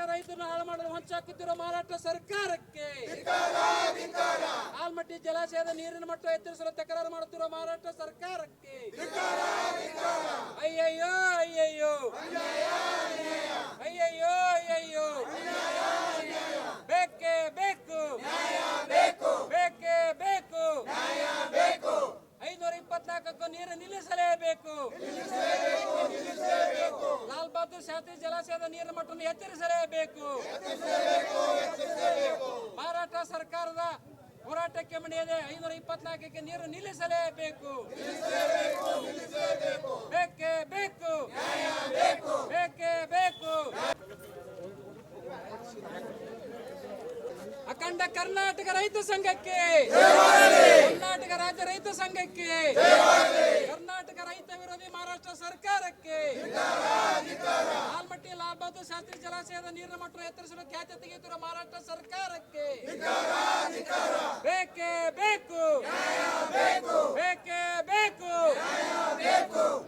ರೈತರನ್ನು ಹಾಳು ಮಾಡಲು ಹೊಂಚಾಕುತ್ತಿರುವ ಮಹಾರಾಷ್ಟ್ರ ಸರ್ಕಾರಕ್ಕೆ. ಆಲ್ಮಟ್ಟಿ ಜಲಾಶಯದ ನೀರಿನ ಮಟ್ಟ ಎತ್ತರಿಸಲು ತಕರಾರು ಮಾಡುತ್ತಿರುವ ಮಹಾರಾಷ್ಟ್ರ ಸರ್ಕಾರಕ್ಕೆ. ಅಯ್ಯಯ್ಯೋ ಅಯ್ಯಯ್ಯೋ. ಅಯ್ಯಯ್ಯೋ ಅಯ್ಯಯ್ಯೋ. ಬೇಕೇ ಬೇಕು. ಬೇಕೇ ಬೇಕು. ಐನೂರ ಇಪ್ಪತ್ನಾಲ್ಕಕ್ಕೂ ನೀರು ನಿಲ್ಲಿಸಲೇಬೇಕು. ಲಾಲ್ ಬಹದ್ದೂರ್ ಶಾಸ್ತ್ರಿ ಜಲಾಶಯದ ನೀರಿನ ಮಟ್ಟವನ್ನು ಎತ್ತರಿಸಲೇಬೇಕು ಮಾರಾಟ ಸರ್ಕಾರದ ಮಣಿಯದೆ ಐನೂರ ಇಪ್ಪತ್ನಾಲ್ಕಕ್ಕೆ ನೀರು ನಿಲ್ಲಿಸಲೇಬೇಕು. ಬೇಕೇ ಬೇಕು. ಬೇಕೇ ಬೇಕು. ಅಖಂಡ ಕರ್ನಾಟಕ ರೈತ ಸಂಘಕ್ಕೆ. ಕರ್ನಾಟಕ ರಾಜ್ಯ ರೈತ ಸಂಘಕ್ಕೆ ಕರ್ನಾಟಕ ರೈತ ವಿರೋಧಿ ಮಹಾರಾಷ್ಟ್ರ ಸರ್ಕಾರಕ್ಕೆ ಆಲ್ಮಟ್ಟಿ ಲಾಲ್ ಬಹದ್ದೂರ್ ಶಾಸ್ತ್ರಿ ಜಲಾಶಯದ ನೀರಿನ ಮಟ್ಟ ಎತ್ತರಿಸಲು ಖ್ಯಾತೆ ತೆಗೆಯುತ್ತಿರುವ ಮಹಾರಾಷ್ಟ್ರ ಸರ್ಕಾರಕ್ಕೆ. ಬೇಕೇ ಬೇಕು. ಬೇಕೇ ಬೇಕು.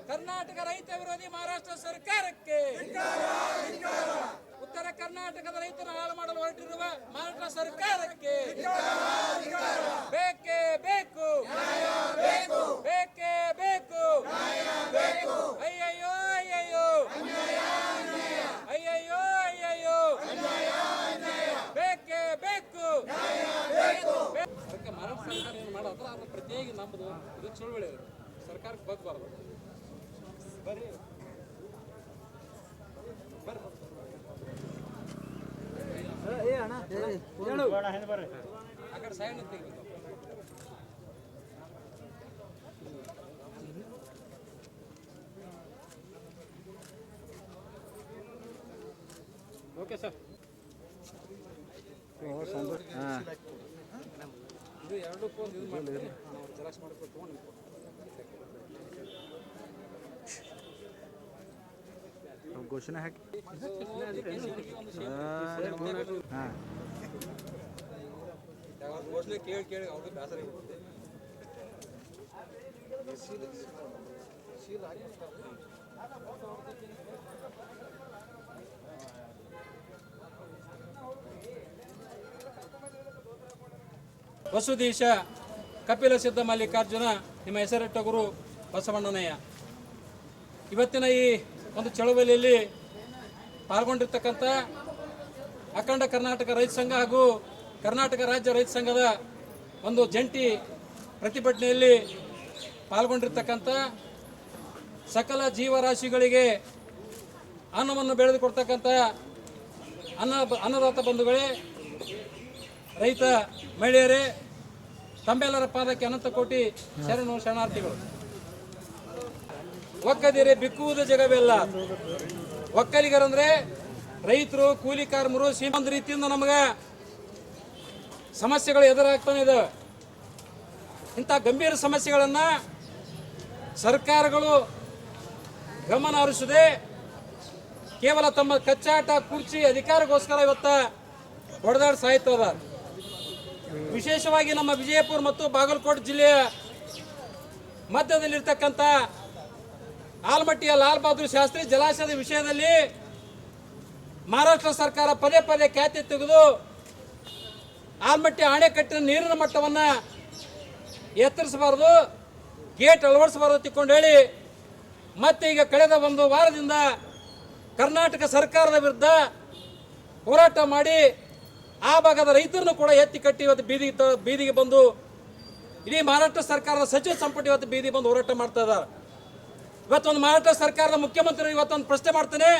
ಕರ್ನಾಟಕ ರೈತ ವಿರೋಧಿ ಮಹಾರಾಷ್ಟ್ರ ಸರ್ಕಾರಕ್ಕೆ. ಉತ್ತರ ಕರ್ನಾಟಕದ ರೈತರ ಹಾಳು ಮಾಡಲು ಹೊರಟಿರುವ ಮಹಾರಾಷ್ಟ್ರ ಸರ್ಕಾರಕ್ಕೆ ಬೇಕೇ ಬೇಕು ಬೇಕೇ ಬೇಕು ಅಯ್ಯಯ್ಯೋ ಅಯ್ಯಯ್ಯೋ ಅಯ್ಯಯ್ಯೋ ಅಯ್ಯಯ್ಯೋ ಬೇಕೇ ಬೇಕು ಅದಕ್ಕೆ ಮಹಾರಾಷ್ಟ್ರ ಸರ್ಕಾರ ಏನು ಮಾಡೋದು ಅದು ಪ್ರತ್ಯೇಕ ನಮ್ಮದು ಇದು ಚಳುವಳಿ ಅದು. ಸರ್ಕಾರಕ್ಕೆ ಬಗ್ಬಾರ್ದು ಬರ್ರಿ ಆ ಕಡೆ ಸೈಡ್ ತೆಗಿಬೇಕು ಓಕೆ ಸರ್ ಇದು ಎರಡಕ್ಕೂ ಒಂದು ಇದು ಮಾಡ್ತೀವಿ ನಾವು ಜೆರಾಕ್ಸ್ ಮಾಡ್ಕೊಂಡು ತೊಗೊಂಡು ಘೋಷಣೆ ಹಾಕಿ. ಹಾಂ. ಘೋಷಣೆ ಕೇಳಿ ಕೇಳಿ ಅವ್ರಿಗೆ ಬೇಸರ ವಸುದೀಶ ಕಪಿಲ ಸಿದ್ಧ ಮಲ್ಲಿಕಾರ್ಜುನ ನಿಮ್ಮ ಹೆಸರಿಟ್ಟ ಗುರು ಬಸವಣ್ಣನಯ್ಯ. ಇವತ್ತಿನ ಈ ಒಂದು ಚಳುವಳಿಯಲ್ಲಿ ಪಾಲ್ಗೊಂಡಿರ್ತಕ್ಕಂಥ ಅಖಂಡ ಕರ್ನಾಟಕ ರೈತ ಸಂಘ ಹಾಗೂ ಕರ್ನಾಟಕ ರಾಜ್ಯ ರೈತ ಸಂಘದ ಒಂದು ಜಂಟಿ ಪ್ರತಿಭಟನೆಯಲ್ಲಿ ಪಾಲ್ಗೊಂಡಿರ್ತಕ್ಕಂಥ ಸಕಲ ಜೀವರಾಶಿಗಳಿಗೆ ಅನ್ನವನ್ನು ಬೆಳೆದುಕೊಡ್ತಕ್ಕಂಥ ಅನ್ನ, ಅನ್ನದಾತ ಬಂಧುಗಳೇ, ರೈತ ಮಹಿಳೆಯರೇ ತಮ್ಮೆಲ್ಲರ ಪಾದಕ್ಕೆ ಅನಂತ ಕೋಟಿ ಶರಣು ಶರಣಾರ್ಥಿಗಳು. ಒಕ್ಕದಿರೆ ಬಿಕ್ಕುವುದು ಜಗವೆಲ್ಲ ಒಕ್ಕಲಿಗರಂದ್ರೆ ರೈತರು ಕೂಲಿ ಕಾರ್ಮರು ಸೀಮಂತ ರೀತಿಯಿಂದ ನಮಗೆ ಸಮಸ್ಯೆಗಳು ಎದುರಾಗ್ತಾನೆ ಇದೆ ಇಂಥ ಗಂಭೀರ ಸಮಸ್ಯೆಗಳನ್ನು ಸರ್ಕಾರಗಳು ಗಮನ ಹರಿಸದೆ ಕೇವಲ ತಮ್ಮ ಕಚ್ಚಾಟ, ಕುರ್ಚಿ, ಅಧಿಕಾರಕ್ಕೋಸ್ಕರ ಇವತ್ತ ಹೊಡೆದಾಡ್ ಸಾಯ್ತದ ವಿಶೇಷವಾಗಿ ನಮ್ಮ ವಿಜಯಪುರ ಮತ್ತು ಬಾಗಲಕೋಟೆ ಜಿಲ್ಲೆಯ ಮಧ್ಯದಲ್ಲಿರ್ತಕ್ಕಂಥ ಆಲ್ಮಟ್ಟಿಯ ಲಾಲ್ ಬಹದ್ದೂರ್ ಶಾಸ್ತ್ರಿ ಜಲಾಶಯದ ವಿಷಯದಲ್ಲಿ ಮಹಾರಾಷ್ಟ್ರ ಸರ್ಕಾರ ಪದೇ ಪದೇ ಖ್ಯಾತಿ ತೆಗೆದು ಆಲ್ಮಟ್ಟಿ ಅಣೆಕಟ್ಟಿನ ನೀರಿನ ಮಟ್ಟವನ್ನು ಎತ್ತರಿಸಬಾರ್ದು, ಗೇಟ್ ಅಳವಡಿಸಬಾರ್ದು ತಿಕ್ಕೊಂಡು ಹೇಳಿ ಮತ್ತೆ ಈಗ ಕಳೆದ ಒಂದು ವಾರದಿಂದ ಕರ್ನಾಟಕ ಸರ್ಕಾರದ ವಿರುದ್ಧ ಹೋರಾಟ ಮಾಡಿ ಆ ಭಾಗದ ರೈತರನ್ನು ಕೂಡ ಎತ್ತಿ ಕಟ್ಟಿ ಇವತ್ತು ಬೀದಿಗೆ ಬೀದಿಗೆ ಬಂದು ಇಡೀ ಮಹಾರಾಷ್ಟ್ರ ಸರ್ಕಾರದ ಸಚಿವ ಸಂಪುಟ ಇವತ್ತು ಬೀದಿಗೆ ಬಂದು ಹೋರಾಟ ಮಾಡ್ತಾ ಇದ್ದಾರೆ. ಇವತ್ತೊಂದು ಮಹಾರಾಷ್ಟ್ರ ಸರ್ಕಾರದ ಮುಖ್ಯಮಂತ್ರಿ ಇವತ್ತೊಂದು ಪ್ರಶ್ನೆ ಮಾಡ್ತೇನೆ.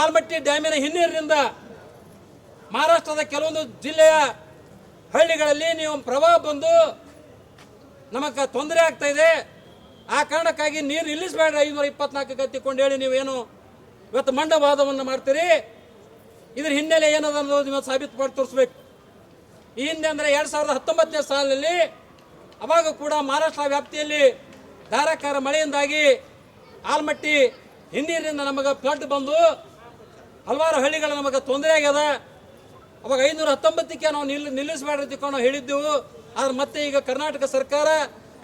ಆಲ್ಮಟ್ಟಿ ಡ್ಯಾಮಿನ ಹಿನ್ನೀರಿನಿಂದ ಮಹಾರಾಷ್ಟ್ರದ ಕೆಲವೊಂದು ಜಿಲ್ಲೆಯ ಹಳ್ಳಿಗಳಲ್ಲಿ ನೀವು ಪ್ರವಾಹ ಬಂದು ನಮಗೆ ತೊಂದರೆ ಆಗ್ತಾ ಇದೆ. ಆ ಕಾರಣಕ್ಕಾಗಿ ನೀರು ನಿಲ್ಲಿಸಬೇಡ್ರಿ ಐನೂರ ಇಪ್ಪತ್ನಾಲ್ಕು ಕತ್ತಿಕೊಂಡು ಹೇಳಿ ನೀವೇನು ಇವತ್ತು ಮಂಡವಾದವನ್ನು ಮಾಡ್ತೀರಿ. ಇದ್ರ ಹಿನ್ನೆಲೆ ಏನದ ಅನ್ನೋದು ನೀವು ಸಾಬೀತು ಮಾಡಿ ತೋರಿಸ್ಬೇಕು. ಈ ಹಿಂದೆ ಅಂದರೆ ಎರಡು ಸಾವಿರದ ಹತ್ತೊಂಬತ್ತನೇ ಸಾಲಿನಲ್ಲಿ ಅವಾಗ ಕೂಡ ಮಹಾರಾಷ್ಟ್ರ ವ್ಯಾಪ್ತಿಯಲ್ಲಿ ಧಾರಾಕಾರ ಮಳೆಯಿಂದಾಗಿ ಆಲ್ಮಟ್ಟಿ ಹಿನ್ನೀರಿನಿಂದ ನಮಗೆ ಫ್ಲಡ್ ಬಂದು ಹಲವಾರು ಹಳ್ಳಿಗಳ ನಮಗೆ ತೊಂದರೆ ಆಗ್ಯದ. ಅವಾಗ ಐನೂರ ಹತ್ತೊಂಬತ್ತಕ್ಕೆ ನಾವು ನಿಲ್, ನಿಲ್ಲಿಸಬೇಡ್ರಿ ಹೇಳಿದ್ದೆವು. ಆದ್ರೆ ಮತ್ತೆ ಈಗ ಕರ್ನಾಟಕ ಸರ್ಕಾರ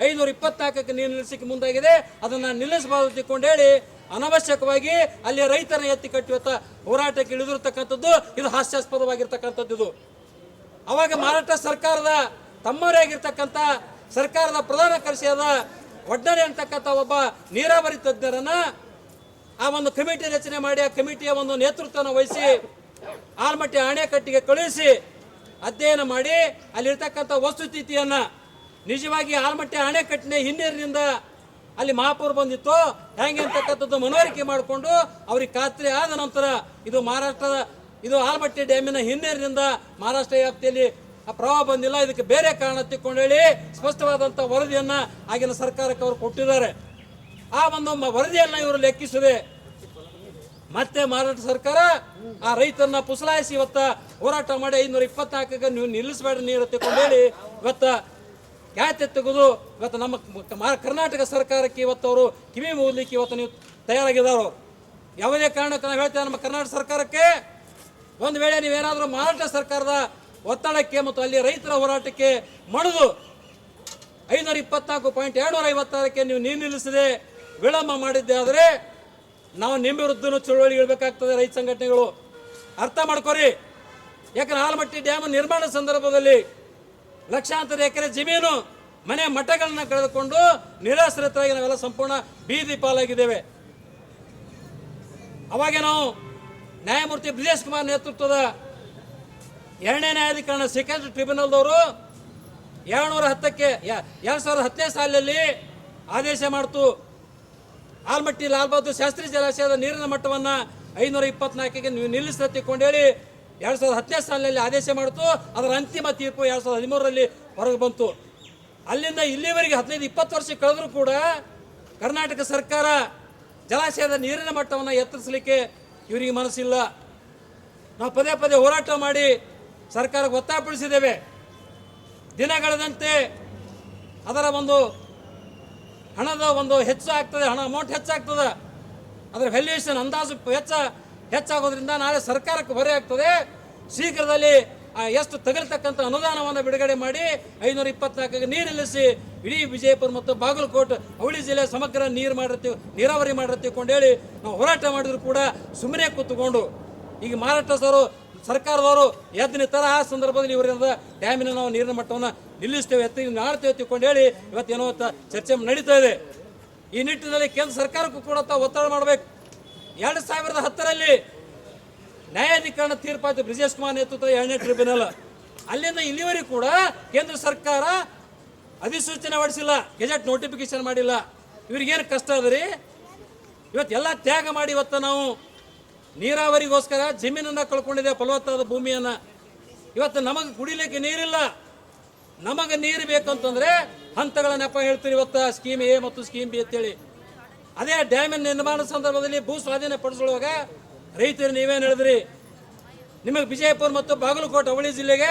ಐನೂರ ಇಪ್ಪತ್ನಾಲ್ಕಕ್ಕೆ ನೀರು ನಿಲ್ಲಿಸಕ್ಕೆ ಮುಂದಾಗಿದೆ. ಅದನ್ನು ನಿಲ್ಲಿಸಬಾರ್ದು ತಿಳ್ಕೊಂಡು ಹೇಳಿ ಅನವಶ್ಯಕವಾಗಿ ಅಲ್ಲಿ ರೈತರ ಎತ್ತಿ ಕಟ್ಟಿವತ್ತ ಹೋರಾಟಕ್ಕೆ ಇಳಿದಿರ್ತಕ್ಕಂಥದ್ದು ಇದು ಹಾಸ್ಯಾಸ್ಪದವಾಗಿರ್ತಕ್ಕಂಥದ್ದು ಇದು. ಅವಾಗ ಮಹಾರಾಷ್ಟ್ರ ಸರ್ಕಾರದ ತಮ್ಮವರೇ ಆಗಿರ್ತಕ್ಕಂಥ ಸರ್ಕಾರದ ಪ್ರಧಾನ ಕರ್ಷಿಯಾದ ಒಡ್ಡರೆ ಅಂತಕ್ಕಂಥ ಒಬ್ಬ ನೀರಾವರಿ ತಜ್ಞರನ್ನ ಆ ಒಂದು ಕಮಿಟಿ ರಚನೆ ಮಾಡಿ, ಆ ಕಮಿಟಿಯ ಒಂದು ನೇತೃತ್ವನ ವಹಿಸಿ, ಆಲ್ಮಟ್ಟಿ ಅಣೆಕಟ್ಟಿಗೆ ಕಳುಹಿಸಿ ಅಧ್ಯಯನ ಮಾಡಿ, ಅಲ್ಲಿರ್ತಕ್ಕಂಥ ವಸ್ತುಸ್ಥಿತಿಯನ್ನು ನಿಜವಾಗಿ ಆಲ್ಮಟ್ಟಿ ಅಣೆಕಟ್ಟಿನ ಹಿನ್ನೀರಿನಿಂದ ಅಲ್ಲಿ ಮಹಾಪೂರ್ ಬಂದಿತ್ತು. ಹೆಂಗೆ ಅಂತಕ್ಕಂಥದ್ದು ಮನವರಿಕೆ ಮಾಡಿಕೊಂಡು ಅವ್ರಿಗೆ ಖಾತ್ರಿ ಆದ ನಂತರ ಇದು ಮಹಾರಾಷ್ಟ್ರದ, ಇದು ಆಲ್ಮಟ್ಟಿ ಡ್ಯಾಮಿನ ಹಿನ್ನೀರಿನಿಂದ ಮಹಾರಾಷ್ಟ್ರ ವ್ಯಾಪ್ತಿಯಲ್ಲಿ ಆ ಪ್ರವಾಹ ಬಂದಿಲ್ಲ. ಇದಕ್ಕೆ ಬೇರೆ ಕಾರಣ ತಿಳ್ಕೊಂಡು ಹೇಳಿ ಸ್ಪಷ್ಟವಾದಂಥ ವರದಿಯನ್ನ ಆಗಿನ ಸರ್ಕಾರಕ್ಕೆ ಅವರು ಕೊಟ್ಟಿದ್ದಾರೆ. ಆ ಒಂದು ವರದಿಯನ್ನು ಇವರು ಲೆಕ್ಕಿಸಿದೆ ಮತ್ತೆ ಮಾರಾಟ ಸರ್ಕಾರ ಆ ರೈತರನ್ನ ಪುಸಲಾಯಿಸಿ ಇವತ್ತ ಹೋರಾಟ ಮಾಡಿ ಐನೂರ ಇಪ್ಪತ್ನಾಲ್ಕಕ್ಕೆ ನೀವು ನಿಲ್ಲಿಸಬೇಡ ನೀರು ಹೇಳಿ ಇವತ್ತ ಖ್ಯಾತೆ ತೆಗೆದು ಇವತ್ತು ನಮ್ಮ ಕರ್ನಾಟಕ ಸರ್ಕಾರಕ್ಕೆ ಇವತ್ತು ಅವರು ಕಿವಿ ಮೂದಲಿಕ್ಕೆ ಇವತ್ತು ನೀವು ತಯಾರಾಗಿದ್ದಾರೆ ಯಾವುದೇ ಕಾರಣಕ್ಕೆ ನಾವು ಹೇಳ್ತೇವೆ ನಮ್ಮ ಕರ್ನಾಟಕ ಸರ್ಕಾರಕ್ಕೆ. ಒಂದು ವೇಳೆ ನೀವೇನಾದರೂ ಮಾರಾಟ ಸರ್ಕಾರದ ಒತ್ತಡಕ್ಕೆ ಮತ್ತು ಅಲ್ಲಿ ರೈತರ ಹೋರಾಟಕ್ಕೆ ಮಣಿದು ಐನೂರ ಇಪ್ಪತ್ನಾಲ್ಕು ಪಾಯಿಂಟ್ ಎರಡುನೂರ ಐವತ್ತಾರಕ್ಕೆ ನೀವು ನೀರು ನಿಲ್ಲಿಸದೆ ವಿಳಂಬ ಮಾಡಿದ್ದೆ ಆದರೆ ನಾವು ನಿಮ್ಮ ವಿರುದ್ಧನೂ ಚಳುವಳಿ ಇಡಬೇಕಾಗ್ತದೆ ರೈತ ಸಂಘಟನೆಗಳು. ಅರ್ಥ ಮಾಡ್ಕೊರಿ. ಯಾಕಂದ್ರೆ ಆಲಮಟ್ಟಿ ಡ್ಯಾಮ್ ನಿರ್ಮಾಣ ಸಂದರ್ಭದಲ್ಲಿ ಲಕ್ಷಾಂತರ ಎಕರೆ ಜಮೀನು, ಮನೆ ಮಠಗಳನ್ನು ಕಳೆದುಕೊಂಡು ನಿರಾಶ್ರಿತರಾಗಿ ನಾವೆಲ್ಲ ಸಂಪೂರ್ಣ ಬೀದಿ ಪಾಲಾಗಿದ್ದೇವೆ. ಅವಾಗ ನಾವು ನ್ಯಾಯಮೂರ್ತಿ ಬ್ರಿಜೇಶ್ ಕುಮಾರ್ ನೇತೃತ್ವದ ಎರಡನೇ ನ್ಯಾಯಾಧಿಕರಣ ಸೆಕೆಂಡ್ ಟ್ರಿಬ್ಯುನಲ್ದವರು ಏಳ್ನೂರ ಹತ್ತಕ್ಕೆ ಎರಡು ಸಾವಿರದ ಹತ್ತನೇ ಸಾಲಿನಲ್ಲಿ ಆದೇಶ ಮಾಡ್ತು. ಆಲ್ಮಟ್ಟಿ ಲಾಲ್ ಬಹದ್ದೂರ್ ಶಾಸ್ತ್ರಿ ಜಲಾಶಯದ ನೀರಿನ ಮಟ್ಟವನ್ನು ಐನೂರ ಇಪ್ಪತ್ನಾಲ್ಕಿಗೆ ನೀವು ನಿಲ್ಲಿಸ ತಿಳ್ಕೊಂಡೇಳಿ ಎರಡು ಸಾವಿರದ ಹತ್ತನೇ ಸಾಲಿನಲ್ಲಿ ಆದೇಶ ಮಾಡಿತು. ಅದರ ಅಂತಿಮ ತೀರ್ಪು ಎರಡು ಸಾವಿರದ ಹದಿಮೂರರಲ್ಲಿ ಹೊರಗೆ ಬಂತು. ಅಲ್ಲಿಂದ ಇಲ್ಲಿವರೆಗೆ ಹದಿನೈದು, ಇಪ್ಪತ್ತು ವರ್ಷ ಕಳೆದರೂ ಕೂಡ ಕರ್ನಾಟಕ ಸರ್ಕಾರ ಜಲಾಶಯದ ನೀರಿನ ಮಟ್ಟವನ್ನು ಎತ್ತರಿಸಲಿಕ್ಕೆ ಇವರಿಗೆ ಮನಸ್ಸಿಲ್ಲ. ನಾವು ಪದೇ ಪದೇ ಹೋರಾಟ ಮಾಡಿ ಸರ್ಕಾರಕ್ಕೆ ಒತ್ತಾಯಪಡಿಸಿದ್ದೇವೆ ದಿನಗಳದಂತೆ ಅದರ ಒಂದು ಹಣದ ಒಂದು ಹೆಚ್ಚು ಆಗ್ತದೆ, ಹಣ ಅಮೌಂಟ್ ಹೆಚ್ಚಾಗ್ತದೆ ಅದರ ವ್ಯಾಲ್ಯೂಯೇಷನ್ ಅಂದಾಜು ಹೆಚ್ಚ ಹೆಚ್ಚಾಗೋದ್ರಿಂದ ನಾಳೆ ಸರ್ಕಾರಕ್ಕೆ ಹೊರೆ ಆಗ್ತದೆ. ಶೀಘ್ರದಲ್ಲಿ ಎಷ್ಟು ತಗಲ್ತಕ್ಕಂಥ ಅನುದಾನವನ್ನು ಬಿಡುಗಡೆ ಮಾಡಿ ಐನೂರ ಇಪ್ಪತ್ನಾಲ್ಕಿಗೆ ನೀರು ನಿಲ್ಲಿಸಿ ಇಡೀ ವಿಜಯಪುರ ಮತ್ತು ಬಾಗಲಕೋಟೆ, ಅವಳಿ ಜಿಲ್ಲೆ ಸಮಗ್ರ ನೀರು ಮಾಡಿರ್ತೀವಿ, ನೀರಾವರಿ ಮಾಡಿರ್ತೀವಿ ಕೊಂಡೇಳಿ ನಾವು ಹೋರಾಟ ಮಾಡಿದ್ರು ಕೂಡ ಸುಮ್ಮನೆ ಕೂತ್ಕೊಂಡು. ಈಗ ಮಹಾರಾಷ್ಟ್ರ ಸರ್ಕಾರದವರು ಎದ್ದು ಆ ಸಂದರ್ಭದಲ್ಲಿ ಇವರಿಂದ ಡ್ಯಾಮಿನ ನಾವು ನೀರಿನ ಮಟ್ಟವನ್ನು ನಿಲ್ಲಿಸ್ತೇವೆ, ಎತ್ತಿ ನಾಡ್ತೇವೆ ತಿಳ್ಕೊಂಡು ಹೇಳಿ ಇವತ್ತೇನೋ ಏನೋ ಚರ್ಚೆ ನಡೀತಾ ಇದೆ. ಈ ನಿಟ್ಟಿನಲ್ಲಿ ಕೇಂದ್ರ ಸರ್ಕಾರಕ್ಕೂ ಕೂಡ ತಾವು ಒತ್ತಡ ಮಾಡಬೇಕು. ಎರಡು ಸಾವಿರದ ಹತ್ತರಲ್ಲಿ ನ್ಯಾಯಾಧಿಕರಣ ತೀರ್ಪಾಯಿತು ಬ್ರಿಜೇಶ್ ಕುಮಾರ್ ನೇತೃತ್ವದ ಎರಡನೇ ಟ್ರಿಬ್ಯುನಲ್. ಅಲ್ಲಿಂದ ಇಲ್ಲಿವರೆಗೂ ಕೂಡ ಕೇಂದ್ರ ಸರ್ಕಾರ ಅಧಿಸೂಚನೆ ಹೊಡಿಸಿಲ್ಲ, ಗೆಜೆಟ್ ನೋಟಿಫಿಕೇಶನ್ ಮಾಡಿಲ್ಲ. ಇವ್ರಿಗೇನು ಕಷ್ಟ ಅದ ರೀ ಇವತ್ತೆಲ್ಲ ತ್ಯಾಗ ಮಾಡಿ ಇವತ್ತು ನಾವು ನೀರಾವರಿಗೋಸ್ಕರ ಜಮೀನನ್ನ ಕಳ್ಕೊಂಡಿದೆ, ಫಲವತ್ತಾದ ಭೂಮಿಯನ್ನ. ಇವತ್ತು ನಮಗೆ ಕುಡಿಲಿಕ್ಕೆ ನೀರಿಲ್ಲ. ನಮಗೆ ನೀರು ಬೇಕಂತಂದ್ರೆ ಹಂತಗಳ ನೆಪ ಹೇಳ್ತೀರಿ ಇವತ್ತು ಸ್ಕೀಮ್ ಎ ಮತ್ತು ಸ್ಕೀಮ್ ಬಿ ಅಂತೇಳಿ. ಅದೇ ಡ್ಯಾಮಿನ ನಿರ್ಮಾಣ ಸಂದರ್ಭದಲ್ಲಿ ಭೂ ಸ್ವಾಧೀನ ಪಡಿಸುವಾಗ ರೈತರು ನೀವೇನು ಹೇಳಿದ್ರಿ? ನಿಮಗೆ ವಿಜಯಪುರ ಮತ್ತು ಬಾಗಲಕೋಟೆ ಅವಳಿ ಜಿಲ್ಲೆಗೆ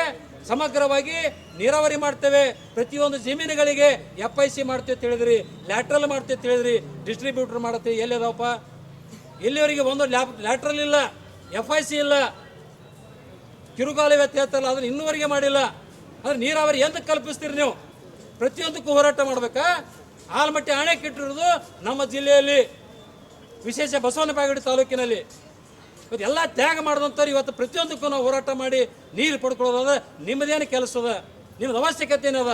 ಸಮಗ್ರವಾಗಿ ನೀರಾವರಿ ಮಾಡ್ತೇವೆ. ಪ್ರತಿಯೊಂದು ಜಮೀನುಗಳಿಗೆ ಎಫ್ ಐ ಸಿ ಮಾಡ್ತೇವೆ ಅಂತ ಹೇಳಿದ್ರಿ. ಲ್ಯಾಟ್ರಲ್ ಮಾಡ್ತೇವೆ ತಿಳಿದ್ರಿ ಡಿಸ್ಟ್ರಿಬ್ಯೂಟರ್ ಮಾಡುತ್ತೆ ಎಲ್ಲಿದಾವಪ್ಪ ಇಲ್ಲಿವರೆಗೆ ಒಂದು ಲ್ಯಾಪ್ ಲ್ಯಾಟ್ರಲ್ ಇಲ್ಲ ಎಫ್ ಐ ಸಿ ಇಲ್ಲ ಕಿರುಗಾಲಿ ವ್ಯತ್ಯಾಸಲ್ಲ ಅದನ್ನು ಇನ್ನೂವರೆಗೆ ಮಾಡಿಲ್ಲ, ಅಂದ್ರೆ ನೀರಾವರಿ ಎಂತ ಕಲ್ಪಿಸ್ತೀರಿ ನೀವು? ಪ್ರತಿಯೊಂದಕ್ಕೂ ಹೋರಾಟ ಮಾಡಬೇಕಾ? ಆಲ್ಮಟ್ಟಿ ಕಿಟ್ಟಿರುವುದು ನಮ್ಮ ಜಿಲ್ಲೆಯಲ್ಲಿ, ವಿಶೇಷ ಬಸವನ ತಾಲೂಕಿನಲ್ಲಿ. ಇವತ್ತು ಎಲ್ಲ ತ್ಯಾಗ ಮಾಡಿದಂಥವ್ರು ಇವತ್ತು ಪ್ರತಿಯೊಂದಕ್ಕೂ ನಾವು ಹೋರಾಟ ಮಾಡಿ ನೀರು ಪಡ್ಕೊಳ್ಳೋದಾದ್ರೆ ನಿಮ್ಮದೇನು ಕೆಲಸ ಅದ? ನಿಮ್ಮದು ಅವಶ್ಯಕತೆ ಏನದ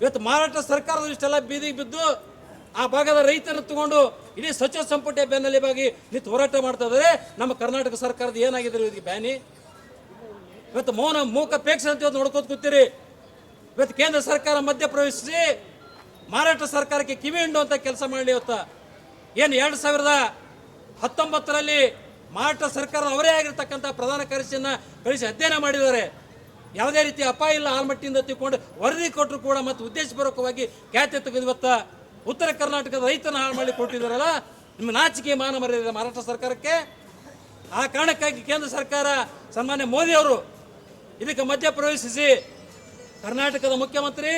ಇವತ್ತು ಮಹಾರಾಷ್ಟ್ರ ಸರ್ಕಾರದ ಇಷ್ಟೆಲ್ಲ ಬೀದಿಗೆ ಬಿದ್ದು, ಆ ಭಾಗದ ರೈತರನ್ನು ತಗೊಂಡು ಇಡೀ ಸಚಿವ ಸಂಪುಟ ಬಾಗಿ ನಿಂತು ಹೋರಾಟ ಮಾಡ್ತಾ ಇದ್ದಾರೆ. ನಮ್ಮ ಕರ್ನಾಟಕ ಸರ್ಕಾರದ ಏನಾಗಿದೆ ಇದಕ್ಕೆ ಬ್ಯಾನಿ? ಇವತ್ತು ಮೌನ ಮೂಕ ಪೇಕ್ಷೆ ಅಂತ ನೋಡ್ಕೋತ ಕೂತೀರಿ. ಇವತ್ತು ಕೇಂದ್ರ ಸರ್ಕಾರ ಮಧ್ಯ ಪ್ರವೇಶಿಸಿ ಮಹಾರಾಷ್ಟ್ರ ಸರ್ಕಾರಕ್ಕೆ ಕಿವಿ ಹಿಂಡು ಅಂತ ಕೆಲಸ ಮಾಡಲಿ ಇವತ್ತು. ಏನು ಎರಡು ಸಾವಿರದ ಹತ್ತೊಂಬತ್ತರಲ್ಲಿ ಮಹಾರಾಷ್ಟ್ರ ಸರ್ಕಾರ ಅವರೇ ಆಗಿರ್ತಕ್ಕಂಥ ಪ್ರಧಾನ ಕಾರ್ಯದರ್ಶಿಯನ್ನ ಕಳಿಸಿ ಅಧ್ಯಯನ ಮಾಡಿದ್ದಾರೆ. ಯಾವುದೇ ರೀತಿ ಅಪಾಯ ಇಲ್ಲ, ಆಲ್ಮಟ್ಟಿಯಿಂದ ತಿಳ್ಕೊಂಡು ವರದಿ ಕೊಟ್ಟರು ಕೂಡ ಮತ್ತು ಉದ್ದೇಶಪೂರ್ವಕವಾಗಿ ಖ್ಯಾತೆ ತೆಗೆದು ಇವತ್ತ. ಉತ್ತರ ಕರ್ನಾಟಕದ ರೈತನ ಹಾಳು ಮಾಡಿ ಕೊಟ್ಟಿದ್ದಾರಲ್ಲ, ನಿಮ್ಮ ನಾಚಿಕೆ ಮಾನ ಮರ್ಯಾದೆ ಮಹಾರಾಷ್ಟ್ರ ಸರ್ಕಾರಕ್ಕೆ? ಆ ಕಾರಣಕ್ಕಾಗಿ ಕೇಂದ್ರ ಸರ್ಕಾರ ಸನ್ಮಾನ್ಯ ಮೋದಿ ಅವರು ಇದಕ್ಕೆ ಮಧ್ಯ ಪ್ರವೇಶಿಸಿ ಕರ್ನಾಟಕದ ಮುಖ್ಯಮಂತ್ರಿ,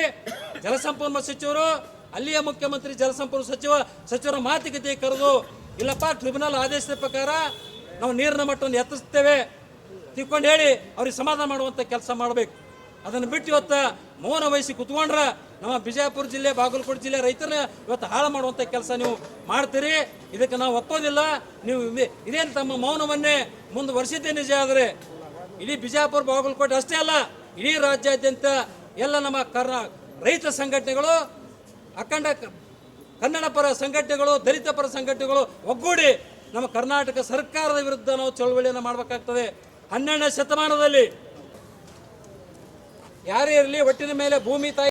ಜಲಸಂಪನ್ಮೂಲ ಸಚಿವರು, ಅಲ್ಲಿಯ ಮುಖ್ಯಮಂತ್ರಿ, ಜಲಸಂಪನ್ಮೂಲ ಸಚಿವ, ಸಚಿವರ ಮಾತುಕತೆ ಕರೆದು, ಇಲ್ಲಪ್ಪ ಟ್ರಿಬ್ಯುನಲ್ ಆದೇಶದ ಪ್ರಕಾರ ನಾವು ನೀರಿನ ಮಟ್ಟವನ್ನು ಎತ್ತಿಸ್ತೇವೆ ತಿಳ್ಕೊಂಡು ಹೇಳಿ, ಅವ್ರಿಗೆ ಸಮಾಧಾನ ಮಾಡುವಂಥ ಕೆಲಸ ಮಾಡಬೇಕು. ಅದನ್ನು ಬಿಟ್ಟು ಇವತ್ತು ಮೌನ ವಹಿಸಿ ಕುತ್ಕೊಂಡ್ರ ನಮ್ಮ ಬಿಜಾಪುರ ಜಿಲ್ಲೆ, ಬಾಗಲಕೋಟೆ ಜಿಲ್ಲೆ ರೈತರನ್ನ ಇವತ್ತು ಹಾಳು ಮಾಡುವಂಥ ಕೆಲಸ ನೀವು ಮಾಡ್ತೀರಿ. ಇದಕ್ಕೆ ನಾವು ಒಪ್ಪೋದಿಲ್ಲ. ನೀವು ಇದೇ- ಇದೇನು ತಮ್ಮ ಮೌನವನ್ನೇ ಮುಂದುವರಿಸಿದ್ದೆ ನಿಜ ಆದರೆ ಇಡೀ ಬಿಜಾಪುರ, ಬಾಗಲಕೋಟೆ ಅಷ್ಟೇ ಅಲ್ಲ, ಇಡೀ ರಾಜ್ಯಾದ್ಯಂತ ಎಲ್ಲ ನಮ್ಮ ಕರ್ನಾ, ರೈತ ಸಂಘಟನೆಗಳು, ಅಖಂಡ ಕನ್ನಡ ಪರ ಸಂಘಟನೆಗಳು, ದಲಿತ ಪರ ಸಂಘಟನೆಗಳು ಒಗ್ಗೂಡಿ ನಮ್ಮ ಕರ್ನಾಟಕ ಸರ್ಕಾರದ ವಿರುದ್ಧ ನಾವು ಚಳವಳಿಯನ್ನು ಮಾಡಬೇಕಾಗ್ತದೆ. ಹನ್ನೆರಡನೇ ಶತಮಾನದಲ್ಲಿ ಯಾರೇ ಇರಲಿ, ಒಟ್ಟಿನ ಮೇಲೆ ಭೂಮಿ ತಾಯಿ